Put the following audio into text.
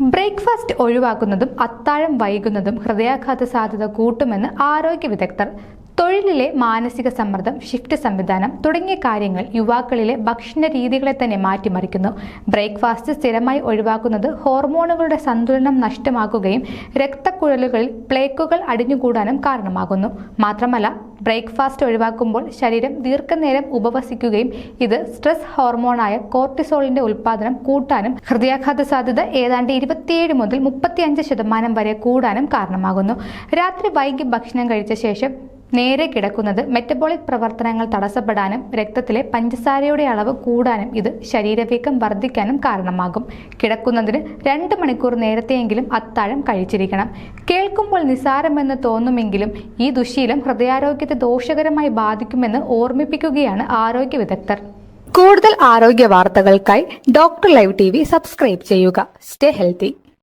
Breakfast ഒഴിവാക്കുന്നതും അത്താഴം വൈകുന്നതും ഹൃദയാഘാത സാധ്യത കൂട്ടുമെന്ന് ആരോഗ്യ വിദഗ്ധർ തൊഴിലിലെ മാനസിക സമ്മർദ്ദം ഷിഫ്റ്റ് സംവിധാനം തുടങ്ങിയ കാര്യങ്ങൾ യുവാക്കളിലെ ഭക്ഷണ രീതികളെ തന്നെ മാറ്റിമറിക്കുന്നു. ബ്രേക്ക്ഫാസ്റ്റ് സ്ഥിരമായി ഒഴിവാക്കുന്നത് ഹോർമോണുകളുടെ സന്തുലനം നഷ്ടമാക്കുകയും രക്തക്കുഴലുകളിൽ പ്ലേക്കുകൾ അടിഞ്ഞുകൂടാനും കാരണമാകുന്നു. മാത്രമല്ല ബ്രേക്ക്ഫാസ്റ്റ് ഒഴിവാക്കുമ്പോൾ ശരീരം ദീർഘനേരം ഉപവസിക്കുകയും ഇത് സ്ട്രെസ് ഹോർമോണായ കോർട്ടിസോളിന്റെ ഉൽപ്പാദനം കൂട്ടാനും ഹൃദയാഘാത സാധ്യത ഏതാണ്ട് ഇരുപത്തിയേഴ് മുതൽ മുപ്പത്തിയഞ്ച് ശതമാനം വരെ കൂടാനും കാരണമാകുന്നു. രാത്രി വൈകി ഭക്ഷണം കഴിച്ച ശേഷം നേരെ കിടക്കുന്നത് മെറ്റബോളിക് പ്രവർത്തനങ്ങൾ തടസ്സപ്പെടാനും രക്തത്തിലെ പഞ്ചസാരയുടെ അളവ് കൂടാനും ഇത് ശരീരവീക്കം വർദ്ധിക്കാനും കാരണമാകും. കിടക്കുന്നതിന് രണ്ട് മണിക്കൂർ നേരത്തെയെങ്കിലും അത്താഴം കഴിച്ചിരിക്കണം. കേൾക്കുമ്പോൾ നിസാരമെന്ന് തോന്നുമെങ്കിലും ഈ ദുശീലം ഹൃദയാരോഗ്യത്തെ ദോഷകരമായി ബാധിക്കുമെന്ന് ഓർമ്മിപ്പിക്കുകയാണ് ആരോഗ്യ വിദഗ്ധർ. കൂടുതൽ ആരോഗ്യ വാർത്തകൾക്കായി ഡോക്ടർ ലൈവ് ടി സബ്സ്ക്രൈബ് ചെയ്യുക. Stay healthy.